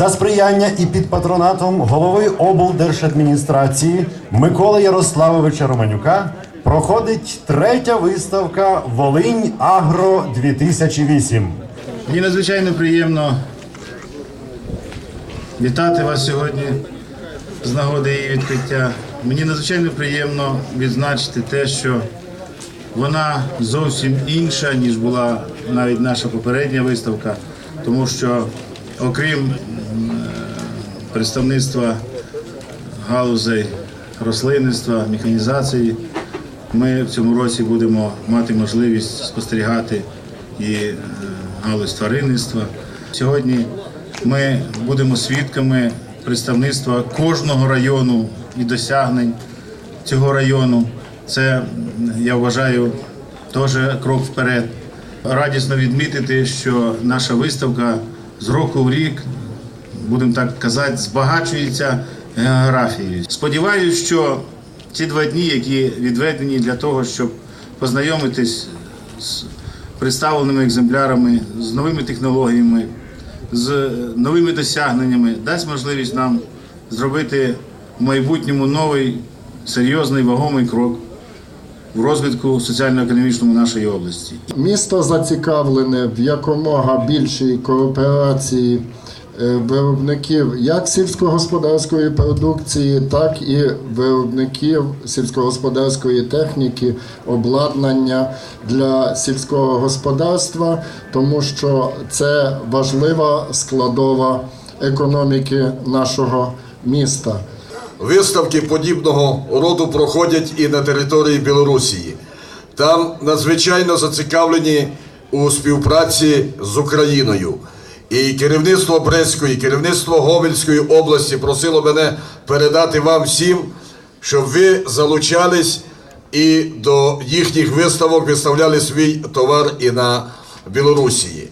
За сприяння і під патронатом голови облдержадміністрації Миколи Ярославовича Романюка проходить третя виставка Волинь Агро 2008 Мені надзвичайно приємно вітати вас сьогодні з нагоди її відкриття. Мені надзвичайно приємно відзначити те, що вона зовсім інша, ніж була навіть наша попередня виставка, тому що окрім е, представництва галузей рослинництва, механізації, ми в цьому році будемо мати можливість спостерігати і е, галузь тваринництва. Сьогодні ми будемо свідками представництва кожного району і досягнень цього району. Це, я вважаю, теж крок вперед. Радісно відмітити, що наша виставка з року в рік будемо так казати, збагачується географією. Сподіваюсь, що ці два дні, які відведені для того, щоб познайомитись з представленими екземплярами, з новими технологіями, з новими досягненнями, дасть можливість нам зробити в майбутньому новий серйозний вагомий крок в розвитку соціально-економічному нашої області. Місто зацікавлене в якомога більшій кооперації е, виробників як сільськогосподарської продукції, так і виробників сільськогосподарської техніки, обладнання для сільського господарства, тому що це важлива складова економіки нашого міста. Виставки подібного роду проходять і на території Білорусії. Там надзвичайно зацікавлені у співпраці з Україною. І керівництво Брестської, керівництво Гомельської області просило мене передати вам всім, щоб ви залучались і до їхніх виставок виставляли свій товар і на Білорусії.